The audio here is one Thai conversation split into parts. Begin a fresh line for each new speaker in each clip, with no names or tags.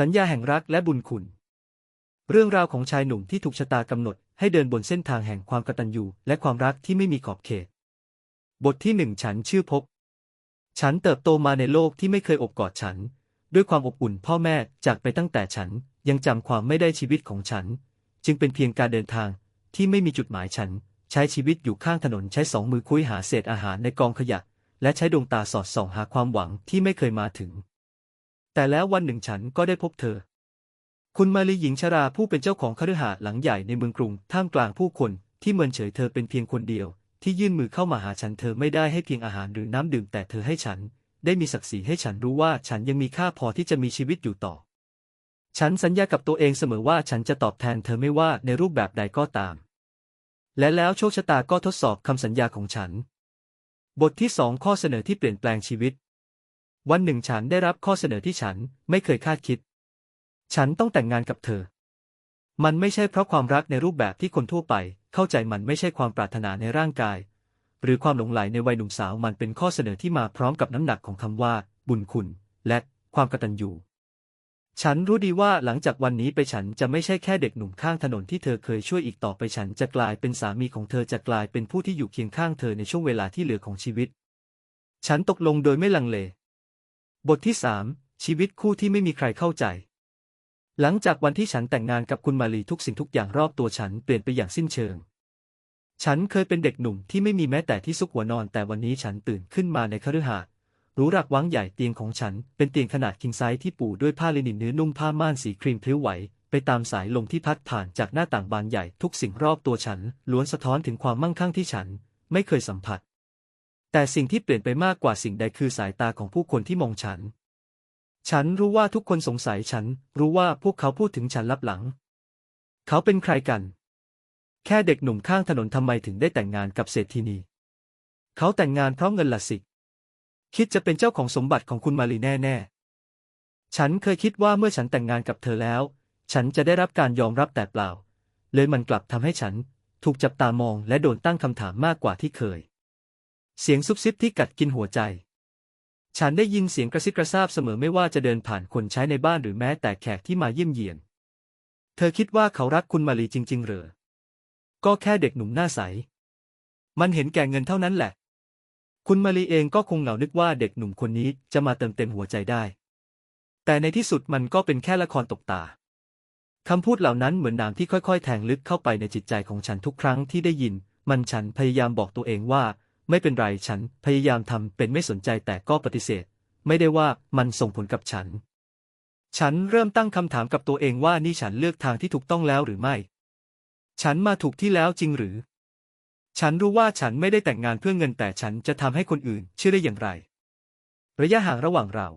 สัญญาแห่งรักและบุญคุณ เรื่องราวของชายหนุ่มที่ถูกชะตากำหนดให้เดินบนเส้นทางแห่งความกตัญญูและความรักที่ไม่มีขอบเขต บทที่หนึ่งฉันชื่อพบ ฉันเติบโตมาในโลกที่ไม่เคยอบกอดฉัน ด้วยความอบอุ่นพ่อแม่จากไปตั้งแต่ฉันยังจำความไม่ได้ชีวิตของฉัน จึงเป็นเพียงการเดินทางที่ไม่มีจุดหมายฉัน ใช้ชีวิตอยู่ข้างถนนใช้สองมือคุ้ยหาเศษอาหารในกองขยะ และใช้ดวงตาสอดส่องหาความหวังที่ไม่เคยมาถึง แต่แล้ววันหนึ่งฉันก็ได้พบเธอ คุณมาลีหญิงชราผู้เป็นเจ้าของคฤหาสน์หลังใหญ่ในเมืองกรุง ท่ามกลางผู้คนที่เมินเฉยเธอเป็นเพียงคนเดียว ที่ยื่นมือเข้ามาหาฉันเธอไม่ได้ให้เพียงอาหารหรือน้ำดื่มแต่เธอให้ฉัน ได้มีศักดิ์ศรีให้ฉันรู้ว่าฉันยังมีค่าพอที่จะมีชีวิตอยู่ต่อ ฉันสัญญากับตัวเองเสมอว่าฉันจะตอบแทนเธอไม่ว่าในรูปแบบใดก็ตาม และแล้วโชคชะตาก็ทดสอบคำสัญญาของฉัน บทที่สองข้อเสนอที่เปลี่ยนแปลงชีวิต วันหนึ่งฉันได้รับข้อเสนอที่ฉันไม่เคยคาดคิด ฉันต้องแต่งงานกับเธอ มันไม่ใช่เพราะความรักในรูปแบบที่คนทั่วไป เข้าใจมันไม่ใช่ความปรารถนาในร่างกาย หรือความหลงใหลในวัยหนุ่มสาวมันเป็นข้อเสนอที่มาพร้อมกับน้ำหนักของคำว่า บุญคุณ และความกตัญญูฉันรู้ดีว่าหลังจากวันนี้ไปฉันจะไม่ใช่แค่เด็กหนุ่มข้างถนนที่เธอเคยช่วยอีกต่อไปฉันจะกลายเป็นสามีของเธอจะกลายเป็นผู้ที่อยู่เคียงข้างเธอในช่วงเวลาที่เหลือของชีวิต ฉันตกลงโดยไม่ลังเล บทที่สามชีวิตคู่ที่ไม่มีใครเข้าใจ หลังจากวันที่ฉันแต่งงานกับคุณมาลีทุกสิ่งทุกอย่างรอบตัวฉันเปลี่ยนไปอย่างสิ้นเชิง ฉันเคยเป็นเด็กหนุ่มที่ไม่มีแม้แต่ที่ซุกหัวนอน แต่วันนี้ฉันตื่นขึ้นมาในคฤหาสน์รูหรักวังใหญ่เตียงของฉัน เป็นเตียงขนาดคิงไซส์ที่ปูด้วยผ้าลินินเนื้อนุ่มผ้าม่านสีครีมพลิ้วไหว ไปตามสายลมที่พัดผ่านจากหน้าต่างบานใหญ่ทุกสิ่งรอบตัวฉันล้วนสะท้อนถึงความมั่งคั่งที่ฉัน ไม่เคยสัมผัส แต่สิ่งที่เปลี่ยนไปมากกว่าสิ่งใดคือสายตาของผู้คนที่มองฉัน ฉันรู้ว่าทุกคนสงสัยฉัน รู้ว่าพวกเขาพูดถึงฉันลับหลัง เขาเป็นใครกัน แค่เด็กหนุ่มข้างถนนทำไมถึงได้แต่งงานกับเศรษฐีนีเขาแต่งงานเพราะเงินละสิคิดจะเป็นเจ้าของสมบัติของคุณมาลีแน่ๆ ฉันเคยคิดว่าเมื่อฉันแต่งงานกับเธอแล้ว ฉันจะได้รับการยอมรับแต่เปล่า เลยมันกลับทำให้ฉันถูกจับตามองและโดนตั้งคำถามมากกว่าที่เคย เสียงซุบซิบที่กัดกินหัวใจ ฉันได้ยินเสียงกระซิบกระซาบเสมอไม่ว่าจะเดินผ่านคนใช้ในบ้านหรือแม้แต่แขกที่มาเยี่ยมเยียน เธอคิดว่าเขารักคุณมาลีจริง ๆ เหรอ ก็แค่เด็กหนุ่มหน้าใส มันเห็นแก่เงินเท่านั้นแหละ คุณมาลีเองก็คงเหงานึกว่าเด็กหนุ่มคนนี้จะมาเติมเต็มหัวใจได้ แต่ในที่สุดมันก็เป็นแค่ละครตกตาคำพูดเหล่านั้นเหมือนน้ำที่ค่อยๆ แทงลึกเข้าไปในจิตใจของฉันทุกครั้งที่ได้ยิน มันฉันพยายามบอกตัวเองว่า ไม่เป็นไรฉันพยายามทำเป็นไม่สนใจแต่ก็ปฏิเสธ ไม่ได้ว่ามันส่งผลกับฉัน ฉันเริ่มตั้งคำถามกับตัวเองว่านี่ฉันเลือกทางที่ถูกต้องแล้วหรือไม่ ฉันมาถูกที่แล้วจริงหรือ ฉันรู้ว่าฉันไม่ได้แต่งงานเพื่อเงินแต่ฉันจะทำให้คนอื่นเชื่อได้อย่างไร ระยะห่างระหว่างเรา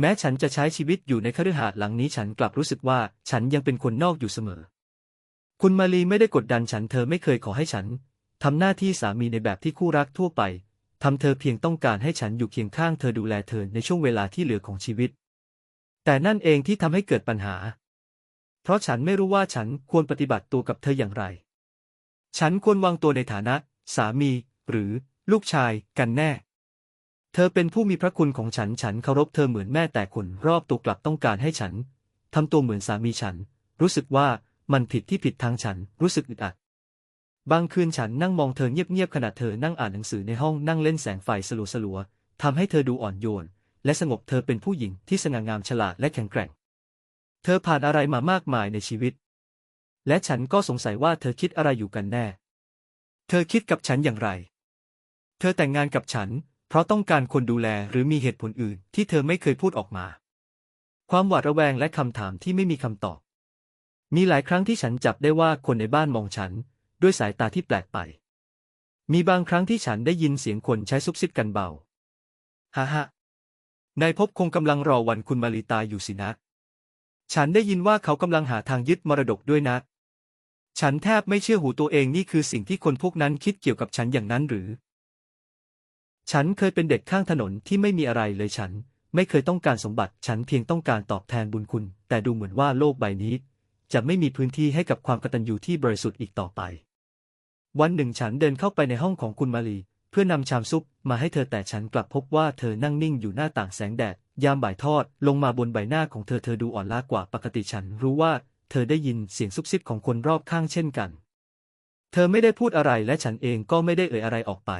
แม้ฉันจะใช้ชีวิตอยู่ในคฤหาสน์หลังนี้ฉันกลับรู้สึกว่าฉันยังเป็นคนนอกอยู่เสมอคุณมาลีไม่ได้กดดันฉันเธอไม่เคยขอให้ฉัน ทำหน้าที่สามีในแบบที่คู่รักทั่วไป ทำเธอเพียงต้องการให้ฉันอยู่เคียงข้างเธอดูแลเธอในช่วงเวลาที่เหลือของชีวิต แต่นั่นเองที่ทำให้เกิดปัญหา เพราะฉันไม่รู้ว่าฉันควรปฏิบัติตัวกับเธออย่างไร ฉันควรวางตัวในฐานะ สามี หรือ ลูกชายกันแน่ เธอเป็นผู้มีพระคุณของฉัน ฉันเคารพเธอเหมือนแม่แต่คนรอบตัวกลับต้องการให้ฉันทำตัวเหมือนสามีฉัน รู้สึกว่ามันผิดที่ผิดทางฉัน รู้สึกอึดอัด บางคืนฉันนั่งมองเธอเงียบๆขณะเธอนั่งอ่านหนังสือในห้องนั่งเล่นแสงไฟสลัวๆทำให้เธอดูอ่อนโยน และสงบเธอเป็นผู้หญิงที่สง่างามฉลาดและแข็งแกร่ง เธอผ่านอะไรมามากมายในชีวิต และฉันก็สงสัยว่าเธอคิดอะไรอยู่กันแน่ เธอคิดกับฉันอย่างไร เธอแต่งงานกับฉัน เพราะต้องการคนดูแลหรือมีเหตุผลอื่น ที่เธอไม่เคยพูดออกมา ความหวาดระแวงและคำถามที่ไม่มีคำตอบ มีหลายครั้งที่ฉันจับได้ว่าคนในบ้านมองฉัน ด้วยสายตาที่แปลกไป มีบางครั้งที่ฉันได้ยินเสียงคนใช้ซุบซิบกันเบา ฮ่าฮ่านายพบคงกำลังรอวันคุณมาลีตาอยู่สินะ ฉันได้ยินว่าเขากำลังหาทางยึดมรดกด้วยนะ ฉันแทบไม่เชื่อหูตัวเองนี่คือสิ่งที่คนพวกนั้นคิดเกี่ยวกับฉันอย่างนั้นหรือ ฉันเคยเป็นเด็กข้างถนนที่ไม่มีอะไรเลยฉัน ไม่เคยต้องการสมบัติ ฉันเพียงต้องการตอบแทนบุญคุณ แต่ดูเหมือนว่าโลกใบนี้ จะไม่มีพื้นที่ให้กับความกตัญญูที่บริสุทธิ์อีกต่อไป วันหนึ่งฉันเดินเข้าไปในห้องของคุณมาลี เพื่อนำชามซุปมาให้เธอแต่ฉันกลับพบว่าเธอนั่งนิ่งอยู่หน้าต่างแสงแดด ยามบ่ายทอดลงมาบนใบหน้าของเธอเธอดูอ่อนล้ากว่าปกติฉันรู้ว่าเธอได้ยินเสียงซุบซิบของคนรอบข้างเช่นกัน เธอไม่ได้พูดอะไรและฉันเองก็ไม่ได้เอ่ยอะไรออกไป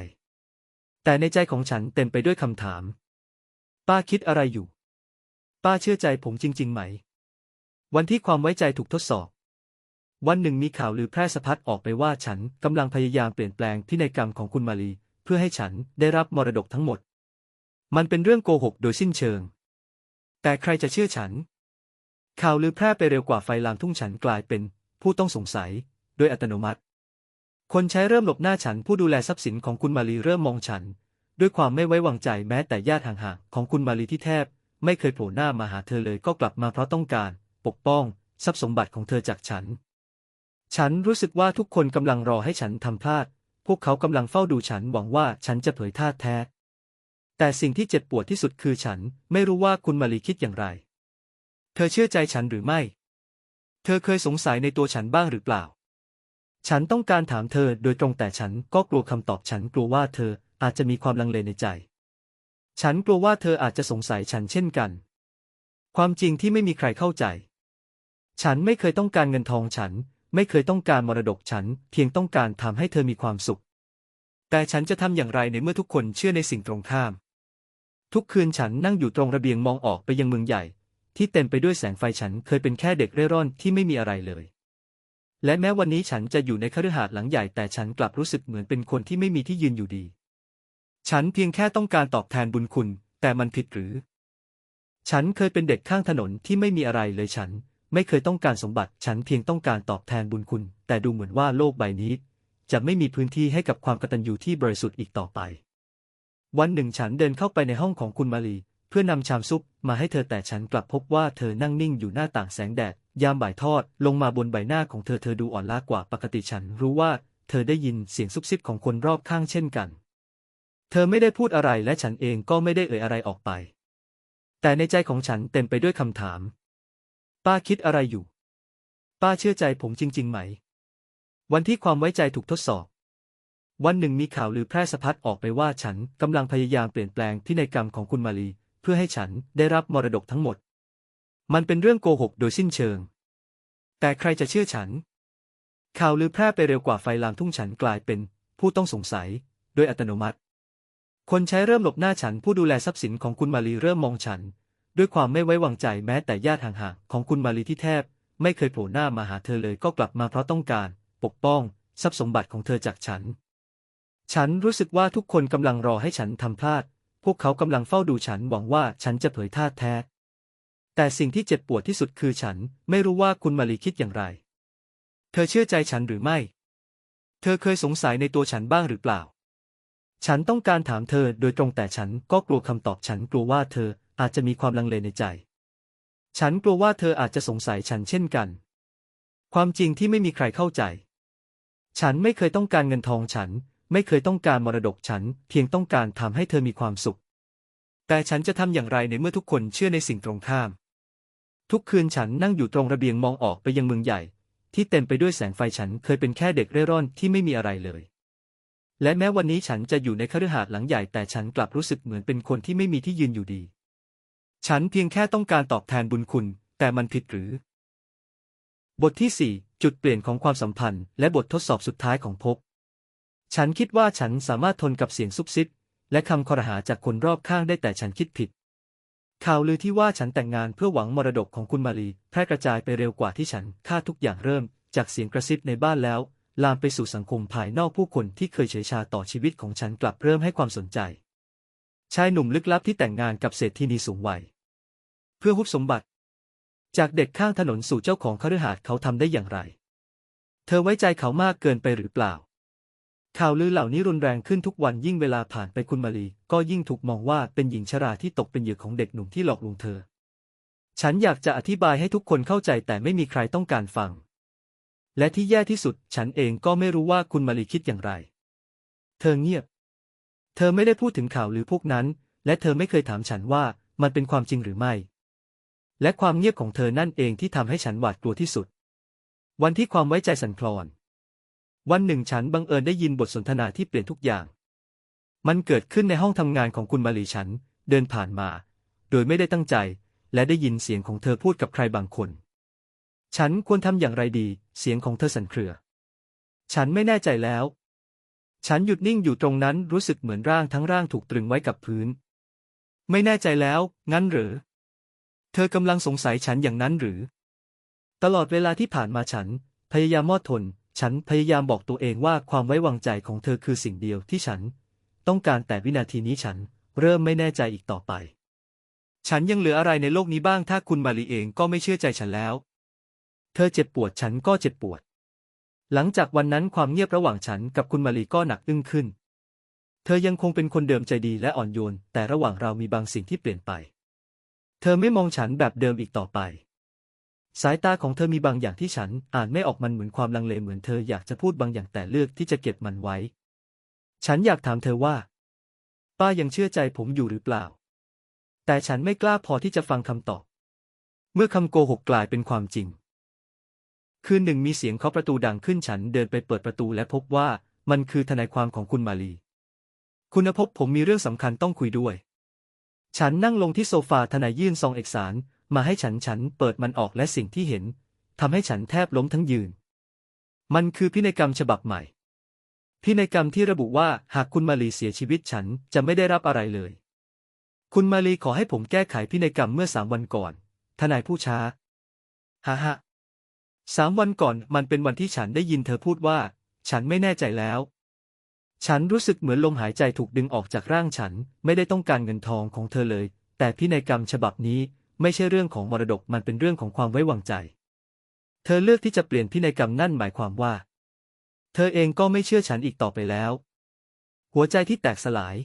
แต่ในใจของฉันเต็มไปด้วยคำถาม ป้าคิดอะไรอยู่ ป้าเชื่อใจผมจริง ๆ ไหม วันที่ความไว้ใจถูกทดสอบ วันหนึ่งมีข่าวลือแพร่สะพัดออกไปว่าฉันกำลังพยายามเปลี่ยนแปลงพินัยกรรมของคุณมาลี เพื่อให้ฉันได้รับมรดกทั้งหมด มันเป็นเรื่องโกหกโดยสิ้นเชิง แต่ใครจะเชื่อฉัน ข่าวลือแพร่ไปเร็วกว่าไฟลามทุ่งฉันกลายเป็น ผู้ต้องสงสัย โดยอัตโนมัติ คนใช้เริ่มหลบหน้าฉันผู้ดูแลทรัพย์สินของคุณมาลีเริ่มมองฉัน ด้วยความไม่ไว้วางใจแม้แต่ญาติห่างๆของคุณมาลีที่แทบ ไม่เคยโผล่หน้ามาหาเธอเลยก็กลับมาเพราะต้องการ ปกป้อง ทรัพย์สมบัติของเธอจากฉัน ฉันรู้สึกว่าทุกคนกำลังรอให้ฉันทำพลาด พวกเขากำลังเฝ้าดูฉันหวังว่าฉันจะเผยท่าแท้ แต่สิ่งที่เจ็บปวดที่สุดคือฉันไม่รู้ว่าคุณมาลีคิดอย่างไร เธอเชื่อใจฉันหรือไม่ เธอเคยสงสัยในตัวฉันบ้างหรือเปล่า ฉันต้องการถามเธอโดยตรงแต่ฉันก็กลัวคำตอบฉันกลัวว่าเธออาจจะมีความลังเลในใจ ฉันกลัวว่าเธออาจจะสงสัยฉันเช่นกัน ความจริงที่ไม่มีใครเข้าใจ ฉันไม่เคยต้องการเงินทองฉัน ไม่เคยต้องการมรดกฉัน เพียงต้องการทำให้เธอมีความสุข แต่ฉันจะทำอย่างไรในเมื่อทุกคนเชื่อในสิ่งตรงข้าม ทุกคืนฉันนั่งอยู่ตรงระเบียงมองออกไปยังเมืองใหญ่ ที่เต็มไปด้วยแสงไฟฉันเคยเป็นแค่เด็กเร่ร่อนที่ไม่มีอะไรเลย และแม้วันนี้ฉันจะอยู่ในคฤหาสน์หลังใหญ่แต่ฉันกลับรู้สึกเหมือนเป็นคนที่ไม่มีที่ยืนอยู่ดี ฉันเพียงแค่ต้องการตอบแทนบุญคุณ แต่มันผิดหรือ ฉันเคยเป็นเด็กข้างถนนที่ไม่มีอะไรเลยฉัน ไม่เคยต้องการสมบัติฉันเพียงต้องการตอบแทนบุญคุณ แต่ดูเหมือนว่าโลกใบนี้ จะไม่มีพื้นที่ให้กับความกตัญญูที่บริสุทธิ์อีกต่อไป วันหนึ่งฉันเดินเข้าไปในห้องของคุณมาลี เพื่อนำชามซุปมาให้เธอแต่ฉันกลับพบว่าเธอนั่งนิ่งอยู่หน้าต่างแสงแดด ยามบ่ายทอด ลงมาบนใบหน้าของเธอเธอดูอ่อนล้ากว่าปกติฉันรู้ว่าเธอได้ยินเสียงซุบซิบของคนรอบข้างเช่นกัน เธอไม่ได้พูดอะไรและฉันเองก็ไม่ได้เอ่ยอะไรออกไป แต่ในใจของฉันเต็มไปด้วยคำถาม ป้าคิดอะไรอยู่ ป้าเชื่อใจผมจริง ๆ ไหม วันที่ความไว้ใจถูกทดสอบ วันหนึ่งมีข่าวลือแพร่สะพัดออกไปว่าฉันกำลังพยายามเปลี่ยนแปลงพินัยกรรมของคุณมาลี เพื่อให้ฉันได้รับมรดกทั้งหมด มันเป็นเรื่องโกหกโดยสิ้นเชิง แต่ใครจะเชื่อฉัน ข่าวลือแพร่ไปเร็วกว่าไฟลามทุ่งฉันกลายเป็น ผู้ต้องสงสัย โดยอัตโนมัติ คนใช้เริ่มหลบหน้าฉันผู้ดูแลทรัพย์สินของคุณมาลีเริ่มมองฉัน ด้วยความไม่ไว้วางใจแม้แต่ญาติห่างๆของคุณมาลีที่แทบ ไม่เคยโผล่หน้ามาหาเธอเลยก็กลับมาเพราะต้องการ ปกป้อง ทรัพย์สมบัติของเธอจากฉัน ฉันรู้สึกว่าทุกคนกำลังรอให้ฉันทำพลาด พวกเขากำลังเฝ้าดูฉันหวังว่าฉันจะเผยท่าแท้ แต่สิ่งที่เจ็บปวดที่สุดคือฉันไม่รู้ว่าคุณมาลีคิดอย่างไร เธอเชื่อใจฉันหรือไม่ เธอเคยสงสัยในตัวฉันบ้างหรือเปล่า ฉันต้องการถามเธอโดยตรงแต่ฉันก็กลัวคำตอบฉันกลัวว่าเธอ อาจจะมีความลังเลในใจ ฉันกลัวว่าเธออาจจะสงสัยฉันเช่นกัน ความจริงที่ไม่มีใครเข้าใจ ฉันไม่เคยต้องการเงินทองฉัน ไม่เคยต้องการมรดกฉัน เพียงต้องการทำให้เธอมีความสุข แต่ฉันจะทำอย่างไรในเมื่อทุกคนเชื่อในสิ่งตรงข้าม ทุกคืนฉันนั่งอยู่ตรงระเบียงมองออกไปยังเมืองใหญ่ ที่เต็มไปด้วยแสงไฟฉันเคยเป็นแค่เด็กเร่ร่อนที่ไม่มีอะไรเลยและแม้วันนี้ฉันจะอยู่ในคฤหาสน์หลังใหญ่แต่ฉันกลับรู้สึกเหมือนเป็นคนที่ไม่มีที่ยืนอยู่ดี ฉันเพียงแค่ต้องการตอบแทนบุญคุณ แต่มันผิดหรือ บทที่4จุดเปลี่ยนของความสัมพันธ์ และบททดสอบสุดท้ายของภพฉันคิดว่าฉันสามารถทนกับเสียงซุบซิบและคำคอรหาจากคนรอบข้างได้แต่ฉันคิดผิด ข่าวลือที่ว่าฉันแต่งงานเพื่อหวังมรดกของคุณมาลีแพร่กระจายไปเร็วกว่าที่ฉันคาดทุกอย่างเริ่ม จากเสียงกระซิบในบ้านแล้ว ลามไปสู่สังคมภายนอกผู้คนที่เคยเฉยชาต่อชีวิตของฉันกลับเริ่มให้ความสนใจ ชายหนุ่มลึกลับที่แต่งงานกับเศรษฐีนีสูงวัย เพื่อฮุบสมบัติ จากเด็กข้างถนนสู่เจ้าของคฤหาสน์เขาทำได้อย่างไร เธอไว้ใจเขามากเกินไปหรือเปล่า ข่าวลือเหล่านี้รุนแรงขึ้นทุกวันยิ่งเวลาผ่านไปคุณมาลีก็ยิ่งถูกมองว่าเป็นหญิงชราที่ตกเป็นเหยื่อของเด็กหนุ่มที่หลอกลวงเธอ ฉันอยากจะอธิบายให้ทุกคนเข้าใจแต่ไม่มีใครต้องการฟัง และที่แย่ที่สุด ฉันเองก็ไม่รู้ว่าคุณมาลีคิดอย่างไร เธอเงียบ เธอไม่ได้พูดถึงข่าวหรือพวกนั้น และเธอไม่เคยถามฉันว่ามันเป็นความจริงหรือไม่ และความเงียบของเธอนั่นเองที่ทำให้ฉันหวาดกลัวที่สุด วันที่ความไว้ใจสั่นคลอน วันหนึ่งฉันบังเอิญได้ยินบทสนทนาที่เปลี่ยนทุกอย่าง มันเกิดขึ้นในห้องทำงานของคุณมาลีฉันเดินผ่านมา โดยไม่ได้ตั้งใจ และได้ยินเสียงของเธอพูดกับใครบางคน ฉันควรทำอย่างไรดี เสียงของเธอสั่นเครือ ฉันไม่แน่ใจแล้ว ฉันหยุดนิ่งอยู่ตรงนั้นรู้สึกเหมือนร่างทั้งร่างถูกตรึงไว้กับพื้น ไม่แน่ใจแล้ว งั้นหรือ เธอกำลังสงสัยฉันอย่างนั้นหรือ ตลอดเวลาที่ผ่านมาฉัน พยายามมอดทน ฉันพยายามบอกตัวเองว่าความไว้วางใจของเธอคือสิ่งเดียวที่ฉัน ต้องการแต่วินาทีนี้ฉัน เริ่มไม่แน่ใจอีกต่อไป ฉันยังเหลืออะไรในโลกนี้บ้างถ้าคุณมาลีเองก็ไม่เชื่อใจฉันแล้ว เธอเจ็บปวดฉันก็เจ็บปวด หลังจากวันนั้นความเงียบระหว่างฉันกับคุณมาลีก็หนักอึ้งขึ้น เธอยังคงเป็นคนเดิมใจดีและอ่อนโยน แต่ระหว่างเรามีบางสิ่งที่เปลี่ยนไป เธอไม่มองฉันแบบเดิมอีกต่อไป สายตาของเธอมีบางอย่างที่ฉันอ่านไม่ออกมันเหมือนความลังเลเหมือนเธออยากจะพูดบางอย่างแต่เลือกที่จะเก็บมันไว้ ฉันอยากถามเธอว่า ป้ายังเชื่อใจผมอยู่หรือเปล่า แต่ฉันไม่กล้าพอที่จะฟังคำตอบ เมื่อคำโกหกกลายเป็นความจริง คืนหนึ่งมีเสียงเคาะประตูดังขึ้นฉันเดินไปเปิดประตูและพบว่ามันคือทนายความของคุณมาลี คุณภพผมมีเรื่องสำคัญต้องคุยด้วย ฉันนั่งลงที่โซฟาทนายยื่นซองเอกสาร มาให้ฉันฉันเปิดมันออกและสิ่งที่เห็นทำให้ฉันแทบล้มทั้งยืน มันคือพินัยกรรมฉบับใหม่ พินัยกรรมที่ระบุว่าหากคุณมาลีเสียชีวิตฉันจะไม่ได้รับอะไรเลย คุณมาลีขอให้ผมแก้ไขพินัยกรรมเมื่อสามวันก่อน ทนายผู้ช้าฮ่าฮ่า สามวันก่อนมันเป็นวันที่ฉันได้ยินเธอพูดว่า ฉันไม่แน่ใจแล้ว ฉันรู้สึกเหมือนลมหายใจถูกดึงออกจากร่างฉันไม่ได้ต้องการเงินทองของเธอเลย แต่พินัยกรรมฉบับนี้ไม่ใช่เรื่องของมรดกมันเป็นเรื่องของความไว้วางใจ เธอเลือกที่จะเปลี่ยนพินัยกรรมนั่นหมายความว่า เธอเองก็ไม่เชื่อฉันอีกต่อไปแล้ว หัวใจที่แตกสลาย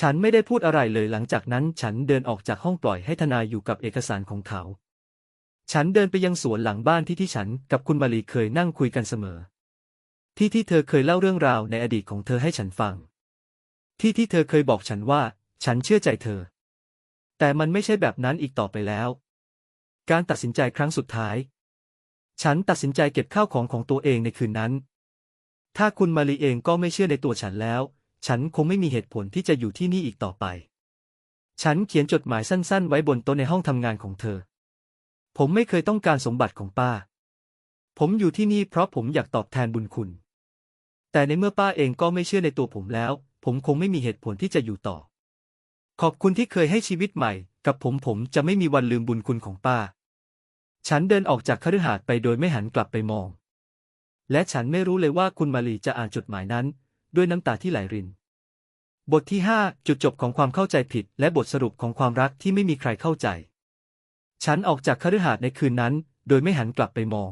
ฉันไม่ได้พูดอะไรเลยหลังจากนั้น ฉันเดินออกจากห้องปล่อยให้ทนายอยู่กับเอกสารของเขา ฉันเดินไปยังสวนหลังบ้านที่ที่ฉันกับคุณมาลีเคยนั่งคุยกันเสมอ ที่ที่เธอเคยเล่าเรื่องราวในอดีตของเธอให้ฉันฟัง ที่ที่เธอเคยบอกฉันว่า ฉันเชื่อใจเธอ แต่มันไม่ใช่แบบนั้นอีกต่อไปแล้ว การตัดสินใจครั้งสุดท้าย ฉันตัดสินใจเก็บข้าวของของตัวเองในคืนนั้น ถ้าคุณมาลีเองก็ไม่เชื่อในตัวฉันแล้ว ฉันคงไม่มีเหตุผลที่จะอยู่ที่นี่อีกต่อไป ฉันเขียนจดหมายสั้น ๆ ไว้บนโต๊ะในห้องทำงานของเธอ ผมไม่เคยต้องการสมบัติของป้า ผมอยู่ที่นี่เพราะผมอยากตอบแทนบุญคุณ แต่ในเมื่อป้าเองก็ไม่เชื่อในตัวผมแล้ว ผมคงไม่มีเหตุผลที่จะอยู่ต่อ ขอบคุณที่เคยให้ชีวิตใหม่ กับผมผมจะไม่มีวันลืมบุญคุณของป้า ฉันเดินออกจากคฤหาสน์ไปโดยไม่หันกลับไปมอง และฉันไม่รู้เลยว่าคุณมาลีจะอ่านจดหมายนั้น ด้วยน้ำตาที่ไหลริน บทที่ 5 จุดจบของความเข้าใจผิด และบทสรุปของความรักที่ไม่มีใครเข้าใจ ฉันออกจากคฤหาสน์ในคืนนั้น โดยไม่หันกลับไปมอง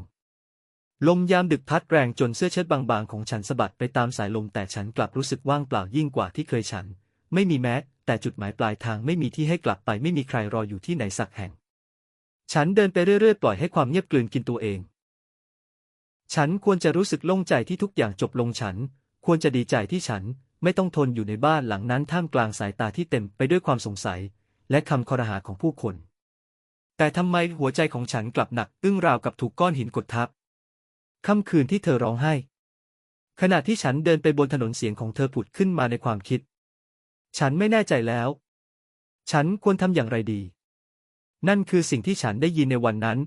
ลมยามดึกพัดแรงจนเสื้อเชิ้ตบางๆ ของฉันสะบัดไปตามสายลมแต่ฉันกลับรู้สึกว่างเปล่ายิ่งกว่าที่เคยฉัน ไม่มีแม้ แต่จุดหมายปลายทางไม่มีที่ให้กลับไปไม่มีใครรออยู่ที่ไหนสักแห่ง ฉันเดินไปเรื่อยๆ ปล่อยให้ความเงียบกลืนกินตัวเอง ฉันควรจะรู้สึกโล่งใจที่ทุกอย่างจบลงฉัน ควรจะดีใจที่ฉันไม่ต้องทนอยู่ในบ้านหลังนั้นท่ามกลางสายตาที่เต็มไปด้วยความสงสัย และคำคอรหาของผู้คน แต่ทำไมหัวใจของฉันกลับหนักอึ้งราวกับถูกก้อนหินกดทับ ค่ำคืนที่เธอร้องไห้ ขณะที่ฉันเดินไปบนถนนเสียงของเธอผุดขึ้นมาในความคิด ฉันไม่แน่ใจแล้ว ฉันควรทำอย่างไรดี นั่นคือสิ่งที่ฉันได้ยินในวันนั้น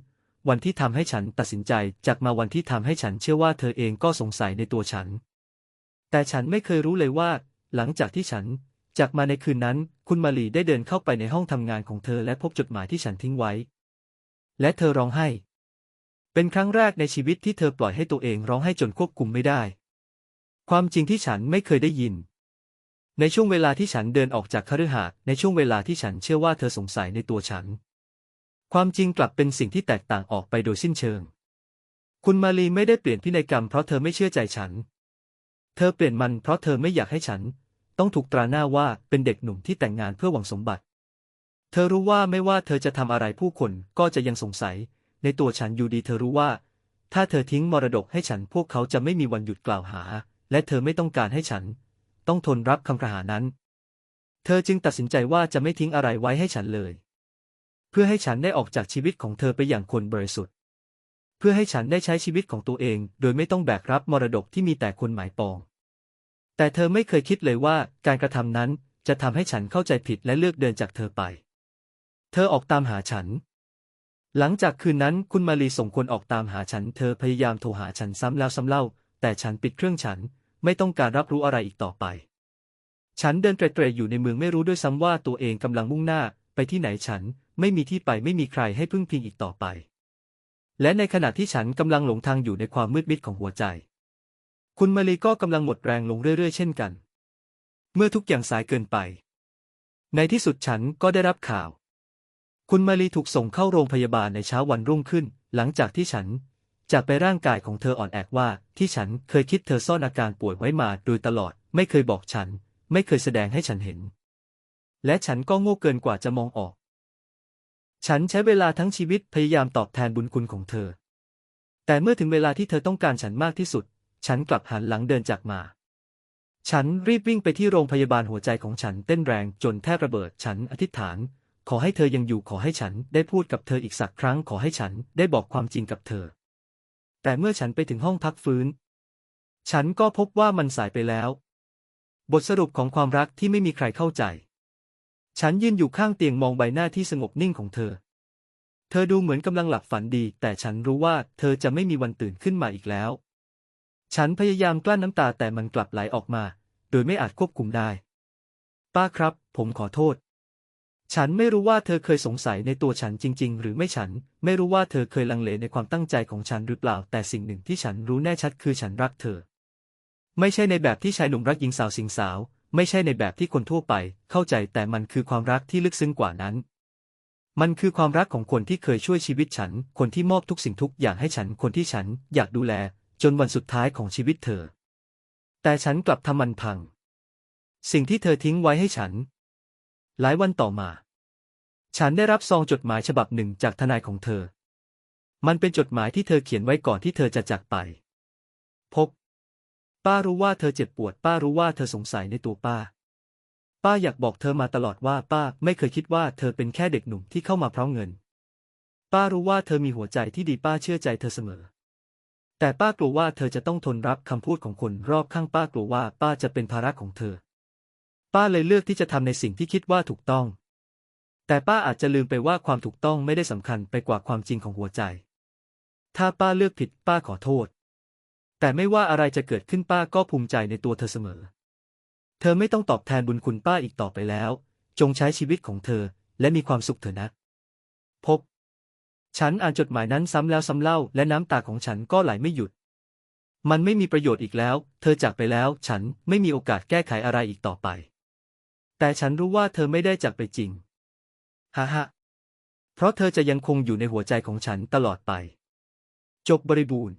วันที่ทำให้ฉันตัดสินใจจากมาวันที่ทำให้ฉันเชื่อว่าเธอเองก็สงสัยในตัวฉัน แต่ฉันไม่เคยรู้เลยว่า หลังจากที่ฉัน จากมาในคืนนั้น คุณมาลีได้เดินเข้าไปในห้องทำงานของเธอและพบจดหมายที่ฉันทิ้งไว้ และเธอร้องไห้ เป็นครั้งแรกในชีวิตที่เธอปล่อยให้ตัวเองร้องไห้จนควบคุมไม่ได้ ความจริงที่ฉันไม่เคยได้ยิน ในช่วงเวลาที่ฉันเดินออกจากคฤหาสน์ในช่วงเวลาที่ฉันเชื่อว่าเธอสงสัยในตัวฉัน ความจริงกลับเป็นสิ่งที่แตกต่างออกไปโดยสิ้นเชิง คุณมาลีไม่ได้เปลี่ยนพินัยกรรมเพราะเธอไม่เชื่อใจฉัน เธอเปลี่ยนมันเพราะเธอไม่อยากให้ฉัน ต้องถูกตราหน้าว่าเป็นเด็กหนุ่มที่แต่งงานเพื่อหวังสมบัติ เธอรู้ว่าไม่ว่าเธอจะทำอะไรผู้คนก็จะยังสงสัย ในตัวฉันอยู่ดีเธอรู้ว่า ถ้าเธอทิ้งมรดกให้ฉันพวกเขาจะไม่มีวันหยุดกล่าวหา และเธอไม่ต้องการให้ฉัน ต้องทนรับคำกล่าวหานั้น เธอจึงตัดสินใจว่าจะไม่ทิ้งอะไรไว้ให้ฉันเลย เพื่อให้ฉันได้ออกจากชีวิตของเธอไปอย่างคนบริสุทธิ์ เพื่อให้ฉันได้ใช้ชีวิตของตัวเอง โดยไม่ต้องแบกรับมรดกที่มีแต่คนหมายปอง แต่เธอไม่เคยคิดเลยว่าการกระทำนั้นจะทำให้ฉันเข้าใจผิดและเลือกเดินจากเธอไป เธอออกตามหาฉัน หลังจากคืนนั้นคุณมาลีส่งคนออกตามหาฉัน เธอพยายามโทรหาฉันซ้ำแล้วซ้ำเล่า แต่ฉันปิดเครื่องฉันไม่ต้องการรับรู้อะไรอีกต่อไป ฉันเดินเตร่ๆอยู่ในเมืองไม่รู้ด้วยซ้ำว่าตัวเองกำลังมุ่งหน้าไปที่ไหนฉันไม่มีที่ไปไม่มีใครให้พึ่งพิงอีกต่อไป และในขณะที่ฉันกำลังหลงทางอยู่ในความมืดมิดของหัวใจ คุณมาลีก็กำลังหมดแรงลงเรื่อย ๆ เช่นกัน เมื่อทุกอย่างสายเกินไป ในที่สุดฉันก็ได้รับข่าว คุณมาลีถูกส่งเข้าโรงพยาบาลในเช้าวันรุ่งขึ้น หลังจากที่ฉันจากไปร่างกายของเธออ่อนแอว่าที่ฉันเคยคิดเธอซ่อนอาการป่วยไว้มาโดยตลอด ไม่เคยบอกฉัน ไม่เคยแสดงให้ฉันเห็น และฉันก็โง่เกินกว่าจะมองออก ฉันใช้เวลาทั้งชีวิตพยายามตอบแทนบุญคุณของเธอ แต่เมื่อถึงเวลาที่เธอต้องการฉันมากที่สุด ฉันกลับหันหลังเดินจากมา ฉันรีบวิ่งไปที่โรงพยาบาลหัวใจของฉันเต้นแรงจนแทบระเบิด ฉันอธิษฐาน ขอให้เธอยังอยู่ขอให้ฉันได้พูดกับเธออีกสักครั้งขอให้ฉันได้บอกความจริงกับเธอ แต่เมื่อฉันไปถึงห้องพักฟื้น ฉันก็พบว่ามันสายไปแล้ว บทสรุปของความรักที่ไม่มีใครเข้าใจ ฉันยืนอยู่ข้างเตียงมองใบหน้าที่สงบนิ่งของเธอเธอดูเหมือนกำลังหลับฝันดี แต่ฉันรู้ว่าเธอจะไม่มีวันตื่นขึ้นมาอีกแล้ว ฉันพยายามกลั้นน้ำตาแต่มันกลับไหลออกมา โดยไม่อาจควบคุมได้ ป้าครับ ผมขอโทษ ฉันไม่รู้ว่าเธอเคยสงสัยในตัวฉันจริง ๆ หรือไม่ฉัน ไม่รู้ว่าเธอเคยลังเลในความตั้งใจของฉันหรือเปล่า แต่สิ่งหนึ่งที่ฉันรู้แน่ชัดคือฉันรักเธอ ไม่ใช่ในแบบที่ชายหนุ่มรักหญิงสาวสิงสาว ไม่ใช่ในแบบที่คนทั่วไป เข้าใจแต่มันคือความรักที่ลึกซึ้งกว่านั้นมันคือความรักของคนที่เคยช่วยชีวิตฉัน คนที่มอบทุกสิ่งทุกอย่างให้ฉัน คนที่ฉันอยากดูแล จนวันสุดท้ายของชีวิตเธอ แต่ฉันกลับทำมันพัง สิ่งที่เธอทิ้งไว้ให้ฉัน หลายวันต่อมา ฉันได้รับซองจดหมายฉบับหนึ่งจากทนายของเธอ มันเป็นจดหมายที่เธอเขียนไว้ก่อนที่เธอจะจากไป พบ ป้ารู้ว่าเธอเจ็บปวด ป้ารู้ว่าเธอสงสัยในตัวป้า ป้าอยากบอกเธอมาตลอดว่าป้าไม่เคยคิดว่าเธอเป็นแค่เด็กหนุ่มที่เข้ามาเพราะเงิน ป้ารู้ว่าเธอมีหัวใจที่ดีป้าเชื่อใจเธอเสมอ แต่ป้ากลัวว่าเธอจะต้องทนรับคำพูดของคนรอบข้างป้ากลัวว่าป้าจะเป็นภาระของเธอ ป้าเลยเลือกที่จะทำในสิ่งที่คิดว่าถูกต้อง แต่ป้าอาจจะลืมไปว่าความถูกต้องไม่ได้สำคัญไปกว่าความจริงของหัวใจ ถ้าป้าเลือกผิดป้าขอโทษ แต่ไม่ว่าอะไรจะเกิดขึ้นป้าก็ภูมิใจในตัวเธอเสมอ เธอไม่ต้องตอบแทนบุญคุณป้าอีกต่อไปแล้ว จงใช้ชีวิตของเธอและมีความสุขเถอะนะ พบ ฉันอ่านจดหมายนั้นซ้ำแล้วซ้ำเล่า และน้ำตาของฉันก็ไหลไม่หยุด มันไม่มีประโยชน์อีกแล้ว เธอจากไปแล้ว ฉันไม่มีโอกาสแก้ไขอะไรอีกต่อไป แต่ฉันรู้ว่าเธอไม่ได้จากไปจริง ฮ่าฮ่าเพราะเธอจะยังคงอยู่ในหัวใจของฉันตลอดไป จบบริบูรณ์